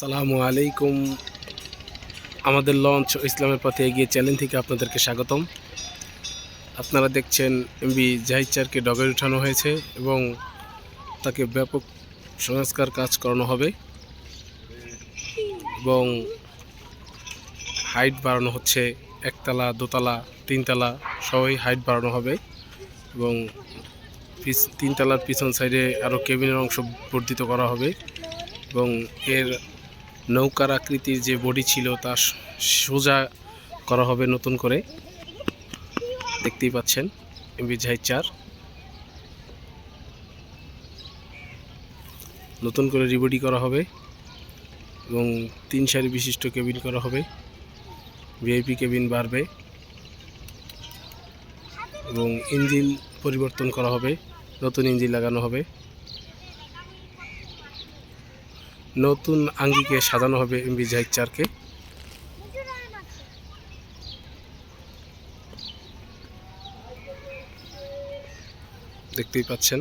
সালামু আলাইকুম। আমাদের লঞ্চ ইসলামের পথে এগিয়ে চ্যানেল থেকে আপনাদেরকে স্বাগতম। আপনারা দেখছেন এমবি জাহিচারকে ডগে উঠানো হয়েছে এবং তাকে ব্যাপক সংস্কার কাজ করানো হবে এবং হাইট বাড়ানো হচ্ছে একতলা, দোতলা, তিনতলা, সবই হাইট বাড়ানো হবে এবং তিনতলার পিছন সাইডে আরও কেবিনের অংশ বর্ধিত করা হবে এবং এর নৌকার আকৃতির যে বডি ছিল তা সোজা করা হবে নতুন করে। দেখতেই পাচ্ছেন এমবি জাহিদ চার নতুন করে রিবডি করা হবে এবং তিন সারি বিশিষ্ট কেবিন করা হবে। ভিআইপি কেবিন বাড়বে এবং ইঞ্জিন পরিবর্তন করা হবে, নতুন ইঞ্জিন লাগানো হবে। নতুন আঙ্গিকে সাজানো হবে এমবি জাহিদ চারকে দেখতেই পাচ্ছেন,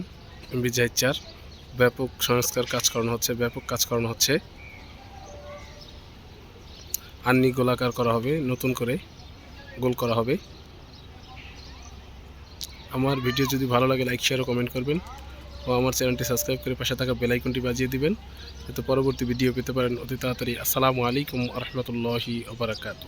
এমবি জাহিদ চার ব্যাপক সংস্কার কাজ করানো হচ্ছে, ব্যাপক কাজ করানো হচ্ছে। আন্নি গোলাকার করা হবে, নতুন করে গোল করা হবে। আমার ভিডিও যদি ভালো লাগে, লাইক শেয়ার ও কমেন্ট করবেন। ও আমার চ্যানেলটি সাবস্ক্রাইব করে পাশে থাকা বেলাইকনটি বাজিয়ে দিবেন, যাতে পরবর্তী ভিডিও পেতে পারেন অতি তাড়াতাড়ি। আসসালামু আলাইকুম রহমতুল্লাহি ওবরাকাতু